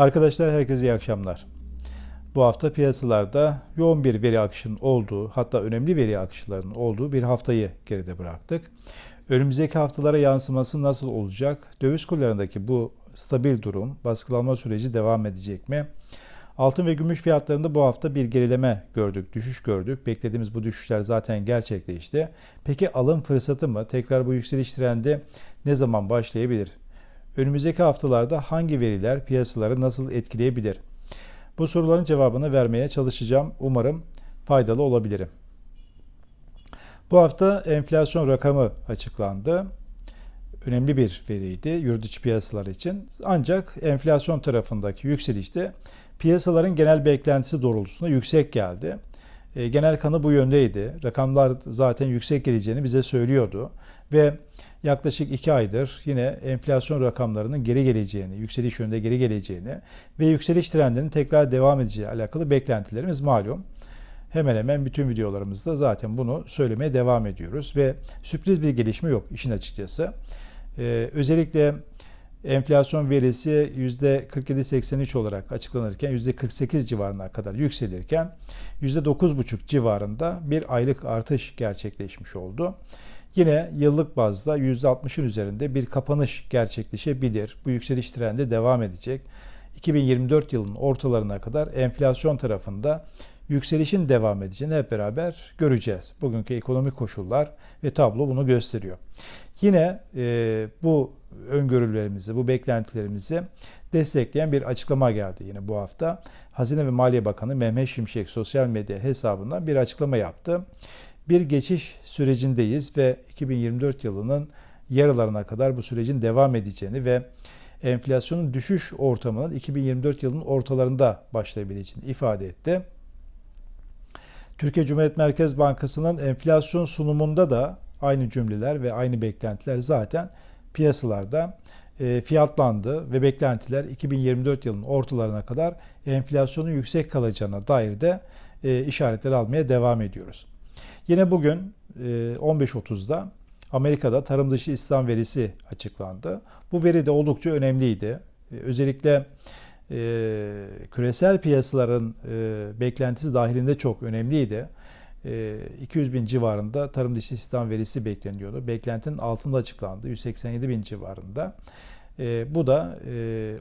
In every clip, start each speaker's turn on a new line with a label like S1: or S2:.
S1: Arkadaşlar herkese iyi akşamlar. Bu hafta piyasalarda yoğun bir veri akışının olduğu, hatta önemli veri akışlarının olduğu bir haftayı geride bıraktık. Önümüzdeki haftalara yansıması nasıl olacak? Döviz kurlarındaki bu stabil durum, baskılanma süreci devam edecek mi? Altın ve gümüş fiyatlarında bu hafta bir gerileme gördük, düşüş gördük. Beklediğimiz bu düşüşler zaten gerçekleşti. Peki alım fırsatı mı? Tekrar bu yükseliş trendi ne zaman başlayabilir? Önümüzdeki haftalarda hangi veriler piyasaları nasıl etkileyebilir? Bu soruların cevabını vermeye çalışacağım. Umarım faydalı olabilirim. Bu hafta enflasyon rakamı açıklandı. Önemli bir veriydi yurt içi piyasalar için. Ancak enflasyon tarafındaki yükselişte piyasaların genel beklentisi doğrultusunda yüksek geldi. E, genel kanı bu yöndeydi. Rakamlar zaten yüksek geleceğini bize söylüyordu. Ve yaklaşık 2 aydır yine enflasyon rakamlarının geri geleceğini, yükseliş yönünde geri geleceğini ve yükseliş trendinin tekrar devam edeceği alakalı beklentilerimiz malum. Hemen hemen bütün videolarımızda zaten bunu söylemeye devam ediyoruz ve sürpriz bir gelişme yok işin açıkçası. Ee, özellikle enflasyon verisi %47.83 olarak açıklanırken %48 civarına kadar yükselirken %9.5 civarında bir aylık artış gerçekleşmiş oldu. Yine yıllık bazda %60'ın üzerinde bir kapanış gerçekleşebilir. Bu yükseliş trendi devam edecek. 2024 yılının ortalarına kadar enflasyon tarafında yükselişin devam edeceğini hep beraber göreceğiz. Bugünkü ekonomik koşullar ve tablo bunu gösteriyor. Yine e, bu öngörülerimizi, bu beklentilerimizi destekleyen bir açıklama geldi yine bu hafta. Hazine ve Maliye Bakanı Mehmet Şimşek sosyal medya hesabından bir açıklama yaptı. Bir geçiş sürecindeyiz ve 2024 yılının yarılarına kadar bu sürecin devam edeceğini ve enflasyonun düşüş ortamının 2024 yılının ortalarında başlayabileceğini ifade etti. Türkiye Cumhuriyet Merkez Bankası'nın enflasyon sunumunda da aynı cümleler ve aynı beklentiler zaten piyasalarda e, fiyatlandı ve beklentiler 2024 yılının ortalarına kadar enflasyonun yüksek kalacağına dair de e, işaretler almaya devam ediyoruz. Yine bugün 15.30'da e, Amerika'da tarım dışı istihdam verisi açıklandı. Bu veri de oldukça önemliydi. Özellikle küresel piyasaların beklentisi dahilinde çok önemliydi. 200 bin civarında tarım dışı istihdam verisi bekleniyordu. Beklentinin altında açıklandı. 187 bin civarında. Bu da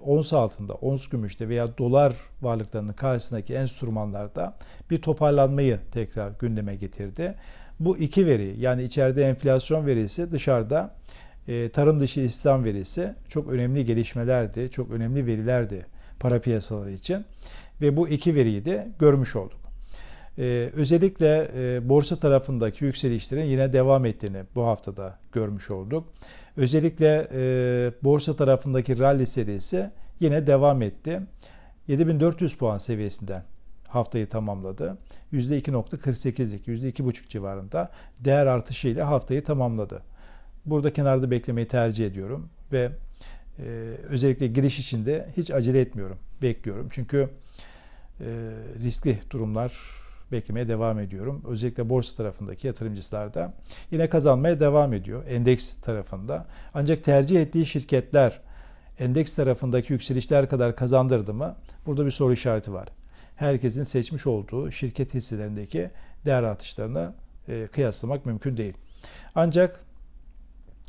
S1: ons altında, ons gümüşte veya dolar varlıklarının karşısındaki enstrümanlarda bir toparlanmayı tekrar gündeme getirdi. Bu iki veri yani içeride enflasyon verisi dışarıda tarım dışı istihdam verisi çok önemli gelişmelerdi, çok önemli verilerdi para piyasaları için ve bu iki veriyi de görmüş olduk. Ee, özellikle e, borsa tarafındaki yükselişlerin yine devam ettiğini bu haftada görmüş olduk. Özellikle e, borsa tarafındaki rally serisi yine devam etti. 7400 puan seviyesinden haftayı tamamladı. %2.48'lik, %2.5 civarında değer artışıyla haftayı tamamladı. Burada kenarda beklemeyi tercih ediyorum ve e, özellikle giriş içinde hiç acele etmiyorum, bekliyorum. Çünkü e, riskli durumlar beklemeye devam ediyorum. Özellikle borsa tarafındaki yatırımcılar da yine kazanmaya devam ediyor endeks tarafında. Ancak tercih ettiği şirketler endeks tarafındaki yükselişler kadar kazandırdı mı? Burada bir soru işareti var. Herkesin seçmiş olduğu şirket hisselerindeki değer artışlarına e, kıyaslamak mümkün değil. Ancak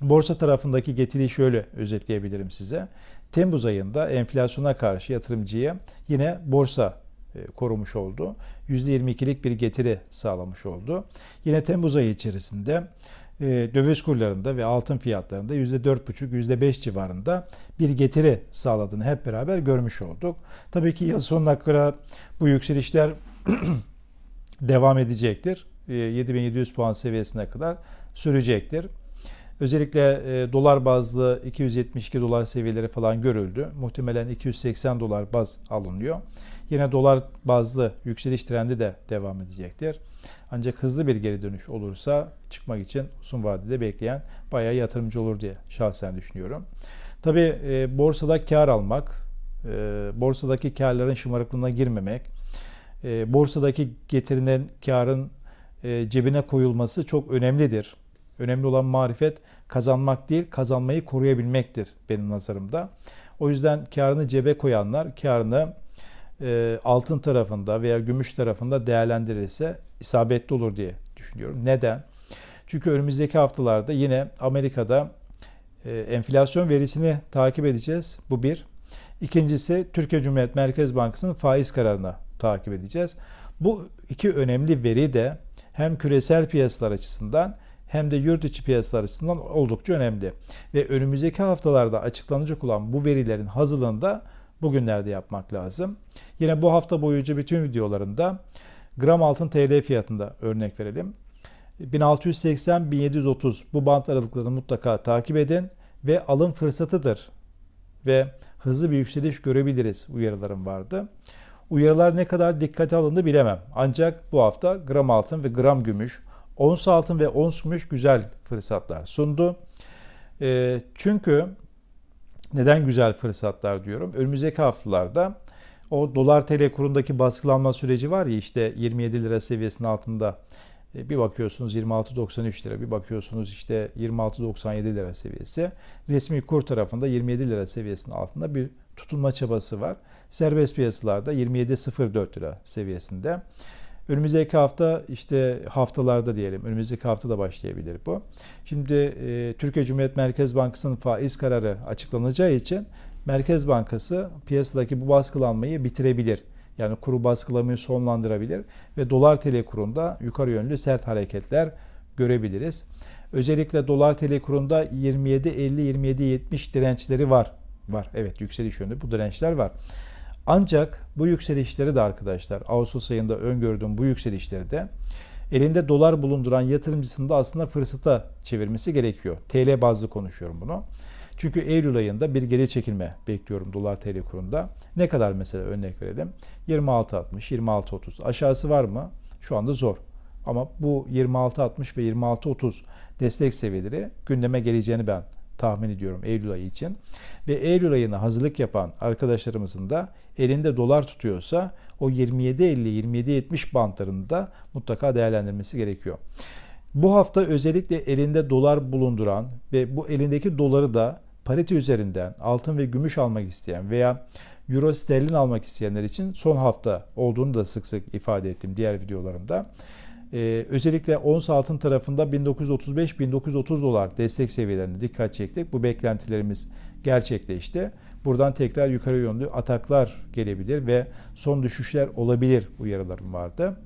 S1: borsa tarafındaki getiriyi şöyle özetleyebilirim size. Temmuz ayında enflasyona karşı yatırımcıya yine borsa korumuş oldu. %22'lik bir getiri sağlamış oldu. Yine Temmuz ayı içerisinde e, döviz kurlarında ve altın fiyatlarında %4,5-%5 civarında bir getiri sağladığını hep beraber görmüş olduk. Tabii ki yıl sonuna kadar bu yükselişler devam edecektir. 7700 e, puan seviyesine kadar sürecektir. Özellikle e, dolar bazlı 272 dolar seviyeleri falan görüldü. Muhtemelen 280 dolar baz alınıyor. Yine dolar bazlı yükseliş trendi de devam edecektir. Ancak hızlı bir geri dönüş olursa çıkmak için uzun vadede bekleyen bayağı yatırımcı olur diye şahsen düşünüyorum. Tabi e, borsada kar almak, e, borsadaki karların şımarıklığına girmemek, e, borsadaki getirilen karın e, cebine koyulması çok önemlidir. Önemli olan marifet kazanmak değil, kazanmayı koruyabilmektir benim nazarımda. O yüzden karını cebe koyanlar karını e, altın tarafında veya gümüş tarafında değerlendirirse isabetli olur diye düşünüyorum. Neden? Çünkü önümüzdeki haftalarda yine Amerika'da e, enflasyon verisini takip edeceğiz. Bu bir. İkincisi Türkiye Cumhuriyet Merkez Bankası'nın faiz kararını takip edeceğiz. Bu iki önemli veri de hem küresel piyasalar açısından hem de yurt içi piyasalar açısından oldukça önemli. Ve önümüzdeki haftalarda açıklanacak olan bu verilerin hazırlığında bugünlerde yapmak lazım. Yine bu hafta boyunca bütün videolarında gram altın TL fiyatında örnek verelim. 1680-1730 bu bant aralıklarını mutlaka takip edin ve alım fırsatıdır. Ve hızlı bir yükseliş görebiliriz uyarılarım vardı. Uyarılar ne kadar dikkate alındı bilemem. Ancak bu hafta gram altın ve gram gümüş, ons altın ve ons gümüş güzel fırsatlar sundu. E, çünkü neden güzel fırsatlar diyorum? Önümüzdeki haftalarda o dolar TL kurundaki baskılanma süreci var ya işte 27 lira seviyesinin altında e, bir bakıyorsunuz 26.93 lira, bir bakıyorsunuz işte 26.97 lira seviyesi. Resmi kur tarafında 27 lira seviyesinin altında bir tutulma çabası var. Serbest piyasalarda 27.04 lira seviyesinde. Önümüzdeki hafta işte haftalarda diyelim. Önümüzdeki hafta da başlayabilir bu. Şimdi e, Türkiye Cumhuriyet Merkez Bankası'nın faiz kararı açıklanacağı için Merkez Bankası piyasadaki bu baskılanmayı bitirebilir. Yani kuru baskılamayı sonlandırabilir ve dolar TL kurunda yukarı yönlü sert hareketler görebiliriz. Özellikle dolar TL kurunda 27.50-27.70 dirençleri var. Var evet yükseliş yönünde bu dirençler var. Ancak bu yükselişleri de arkadaşlar Ağustos ayında öngördüğüm bu yükselişleri de elinde dolar bulunduran yatırımcısının da aslında fırsata çevirmesi gerekiyor. TL bazlı konuşuyorum bunu. Çünkü Eylül ayında bir geri çekilme bekliyorum dolar TL kurunda. Ne kadar mesela örnek verelim? 26.60, 26.30 aşağısı var mı? Şu anda zor. Ama bu 26.60 ve 26.30 destek seviyeleri gündeme geleceğini ben tahmin ediyorum Eylül ayı için. Ve Eylül ayına hazırlık yapan arkadaşlarımızın da elinde dolar tutuyorsa o 27.50-27.70 bantlarında mutlaka değerlendirmesi gerekiyor. Bu hafta özellikle elinde dolar bulunduran ve bu elindeki doları da parite üzerinden altın ve gümüş almak isteyen veya euro sterlin almak isteyenler için son hafta olduğunu da sık sık ifade ettim diğer videolarımda. Ee, özellikle ons altın tarafında 1935-1930 dolar destek seviyelerine dikkat çektik. Bu beklentilerimiz gerçekleşti. Buradan tekrar yukarı yönlü ataklar gelebilir ve son düşüşler olabilir uyarılarım vardı.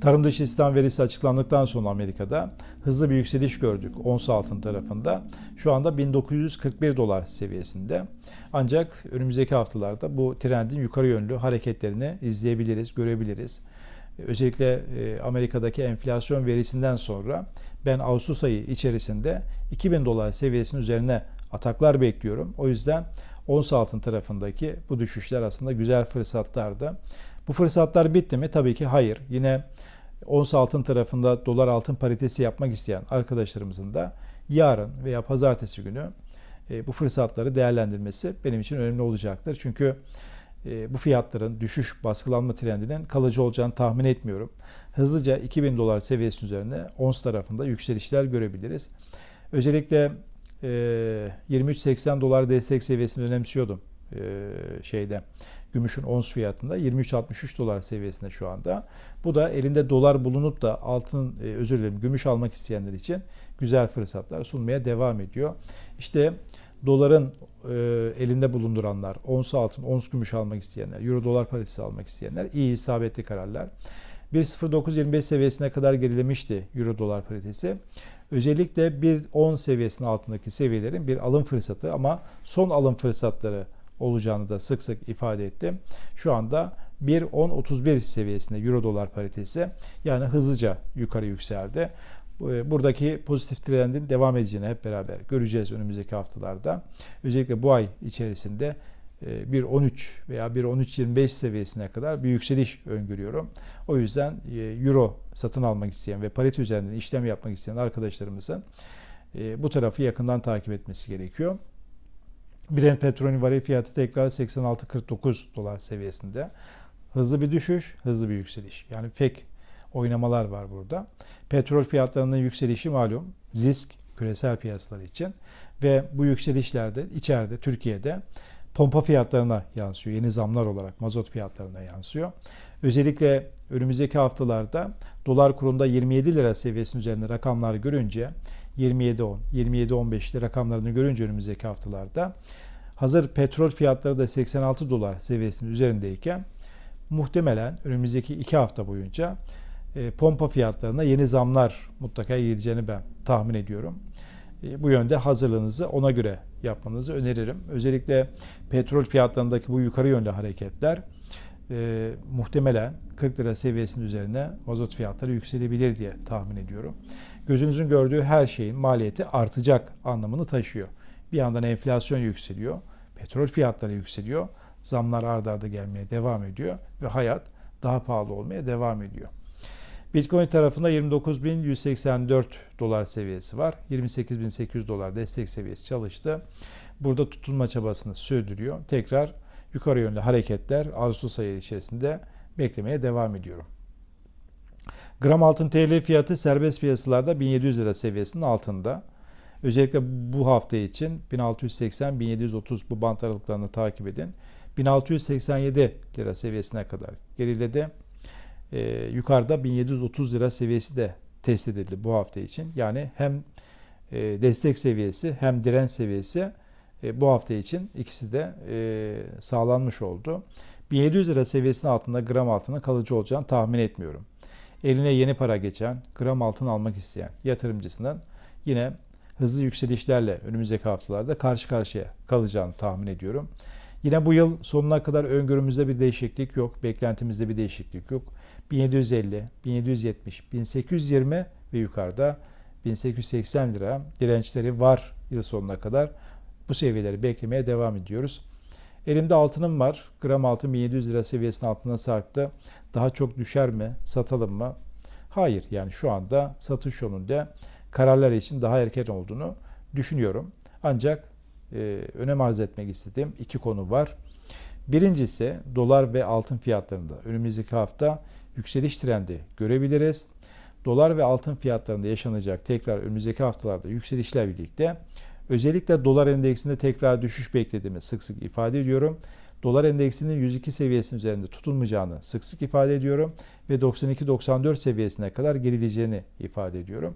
S1: Tarım dışı istihdam verisi açıklandıktan sonra Amerika'da hızlı bir yükseliş gördük ons altın tarafında. Şu anda 1941 dolar seviyesinde. Ancak önümüzdeki haftalarda bu trendin yukarı yönlü hareketlerini izleyebiliriz, görebiliriz. Özellikle e, Amerika'daki enflasyon verisinden sonra ben Ağustos ayı içerisinde 2000 dolar seviyesinin üzerine ataklar bekliyorum. O yüzden ons altın tarafındaki bu düşüşler aslında güzel fırsatlardı. Bu fırsatlar bitti mi? Tabii ki hayır. Yine ons altın tarafında dolar altın paritesi yapmak isteyen arkadaşlarımızın da yarın veya pazartesi günü e, bu fırsatları değerlendirmesi benim için önemli olacaktır. Çünkü bu fiyatların düşüş baskılanma trendinin kalıcı olacağını tahmin etmiyorum. Hızlıca 2000 dolar seviyesi üzerine ons tarafında yükselişler görebiliriz. Özellikle 23.80 e, dolar destek seviyesini önemsiyordum şeyde gümüşün ons fiyatında 23.63 dolar seviyesinde şu anda. Bu da elinde dolar bulunup da altın e, özür dilerim gümüş almak isteyenler için güzel fırsatlar sunmaya devam ediyor. İşte doların e, elinde bulunduranlar, ons altın, ons gümüş almak isteyenler, euro dolar parası almak isteyenler iyi isabetli kararlar. 1.0925 seviyesine kadar gerilemişti euro dolar paritesi. Özellikle 1.10 seviyesinin altındaki seviyelerin bir alım fırsatı ama son alım fırsatları olacağını da sık sık ifade ettim. Şu anda 1.10.31 seviyesinde euro dolar paritesi yani hızlıca yukarı yükseldi. Bu- Buradaki pozitif trendin devam edeceğini hep beraber göreceğiz önümüzdeki haftalarda. Özellikle bu ay içerisinde e, bir 13 veya bir 13.25 seviyesine kadar bir yükseliş öngörüyorum. O yüzden e, euro satın almak isteyen ve parite üzerinden işlem yapmak isteyen arkadaşlarımızın e, bu tarafı yakından takip etmesi gerekiyor. Brent petrolün varil fiyatı tekrar 86.49 dolar seviyesinde. Hızlı bir düşüş, hızlı bir yükseliş. Yani fake oynamalar var burada. Petrol fiyatlarının yükselişi malum risk küresel piyasalar için ve bu yükselişlerde içeride Türkiye'de pompa fiyatlarına yansıyor. Yeni zamlar olarak mazot fiyatlarına yansıyor. Özellikle önümüzdeki haftalarda dolar kurunda 27 lira seviyesinin üzerinde rakamlar görünce 27.10, 27.15'li rakamlarını görünce önümüzdeki haftalarda hazır petrol fiyatları da 86 dolar seviyesinin üzerindeyken muhtemelen önümüzdeki 2 hafta boyunca pompa fiyatlarına yeni zamlar mutlaka geleceğini ben tahmin ediyorum. E, Bu yönde hazırlığınızı ona göre yapmanızı öneririm. Özellikle petrol fiyatlarındaki bu yukarı yönlü hareketler e, muhtemelen 40 lira seviyesinin üzerine mazot fiyatları yükselebilir diye tahmin ediyorum. Gözünüzün gördüğü her şeyin maliyeti artacak anlamını taşıyor. Bir yandan enflasyon yükseliyor, petrol fiyatları yükseliyor, zamlar ardarda arda gelmeye devam ediyor ve hayat daha pahalı olmaya devam ediyor. Bitcoin tarafında 29.184 dolar seviyesi var. 28.800 dolar destek seviyesi çalıştı. Burada tutunma çabasını sürdürüyor. Tekrar yukarı yönlü hareketler Ağustos ayı içerisinde beklemeye devam ediyorum. Gram altın TL fiyatı serbest piyasalarda 1700 lira seviyesinin altında. Özellikle bu hafta için 1680-1730 bu bant aralıklarını takip edin. 1687 lira seviyesine kadar geriledi. Ee, yukarıda 1730 lira seviyesi de test edildi bu hafta için. Yani hem e, destek seviyesi hem direnç seviyesi e, bu hafta için ikisi de e, sağlanmış oldu. 1700 lira seviyesinin altında gram altının kalıcı olacağını tahmin etmiyorum. Eline yeni para geçen, gram altın almak isteyen yatırımcısının yine hızlı yükselişlerle önümüzdeki haftalarda karşı karşıya kalacağını tahmin ediyorum. Yine bu yıl sonuna kadar öngörümüzde bir değişiklik yok, beklentimizde bir değişiklik yok. 1750, 1770, 1820 ve yukarıda 1880 lira dirençleri var yıl sonuna kadar. Bu seviyeleri beklemeye devam ediyoruz. Elimde altınım var. Gram altın 1700 lira seviyesinin altına sarktı. Daha çok düşer mi? Satalım mı? Hayır. Yani şu anda satış yolunda kararlar için daha erken olduğunu düşünüyorum. Ancak e, önem arz etmek istediğim iki konu var. Birincisi dolar ve altın fiyatlarında önümüzdeki hafta yükseliş trendi görebiliriz. Dolar ve altın fiyatlarında yaşanacak tekrar önümüzdeki haftalarda yükselişler birlikte özellikle dolar endeksinde tekrar düşüş beklediğimi sık sık ifade ediyorum. Dolar endeksinin 102 seviyesinin üzerinde tutulmayacağını sık sık ifade ediyorum ve 92-94 seviyesine kadar gerileceğini ifade ediyorum.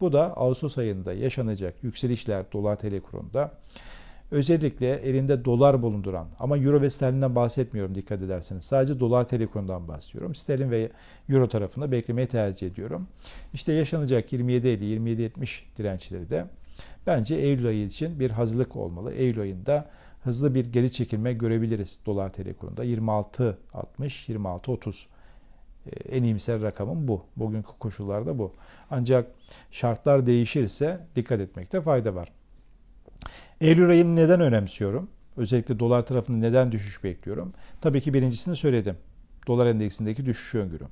S1: Bu da Ağustos ayında yaşanacak yükselişler dolar TL kurunda özellikle elinde dolar bulunduran ama euro ve sterlinden bahsetmiyorum dikkat ederseniz. Sadece dolar TL kurundan bahsediyorum. Sterlin ve euro tarafında beklemeyi tercih ediyorum. İşte yaşanacak 27.50-27.70 dirençleri de bence Eylül ayı için bir hazırlık olmalı. Eylül ayında hızlı bir geri çekilme görebiliriz dolar TL kurunda. 26.60, 26.30 en iyimser rakamım bu. Bugünkü koşullarda bu. Ancak şartlar değişirse dikkat etmekte fayda var. Eylül ayını neden önemsiyorum? Özellikle dolar tarafında neden düşüş bekliyorum? Tabii ki birincisini söyledim. Dolar endeksindeki düşüş öngörüm.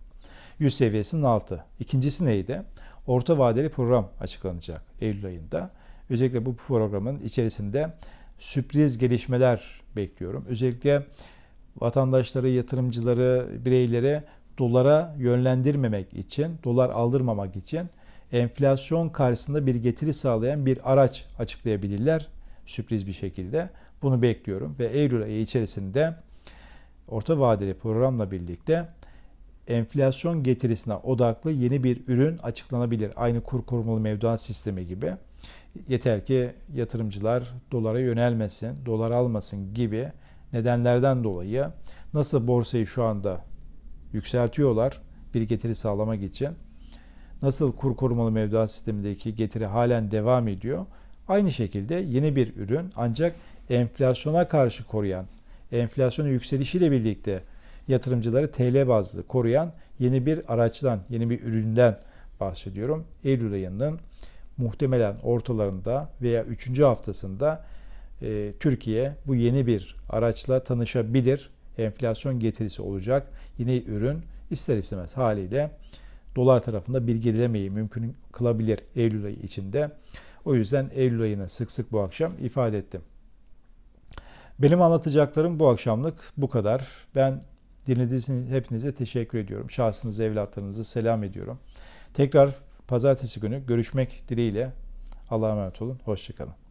S1: 100 seviyesinin altı. İkincisi neydi? Orta vadeli program açıklanacak Eylül ayında. Özellikle bu programın içerisinde sürpriz gelişmeler bekliyorum. Özellikle vatandaşları, yatırımcıları, bireyleri dolara yönlendirmemek için, dolar aldırmamak için enflasyon karşısında bir getiri sağlayan bir araç açıklayabilirler sürpriz bir şekilde. Bunu bekliyorum ve Eylül ayı içerisinde orta vadeli programla birlikte enflasyon getirisine odaklı yeni bir ürün açıklanabilir. Aynı kur korumalı mevduat sistemi gibi. Yeter ki yatırımcılar dolara yönelmesin, dolar almasın gibi nedenlerden dolayı nasıl borsayı şu anda yükseltiyorlar bir getiri sağlamak için. Nasıl kur korumalı mevduat sistemindeki getiri halen devam ediyor. Aynı şekilde yeni bir ürün ancak enflasyona karşı koruyan, enflasyonun yükselişiyle birlikte yatırımcıları TL bazlı koruyan yeni bir araçtan, yeni bir üründen bahsediyorum. Eylül ayının muhtemelen ortalarında veya 3. haftasında e, Türkiye bu yeni bir araçla tanışabilir. Enflasyon getirisi olacak. Yine ürün ister istemez haliyle dolar tarafında bir gerilemeyi mümkün kılabilir Eylül ayı içinde. O yüzden Eylül ayını sık sık bu akşam ifade ettim. Benim anlatacaklarım bu akşamlık bu kadar. Ben dinlediğiniz için hepinize teşekkür ediyorum. Şahsınızı, evlatlarınızı selam ediyorum. Tekrar pazartesi günü görüşmek dileğiyle. Allah'a emanet olun. Hoşçakalın.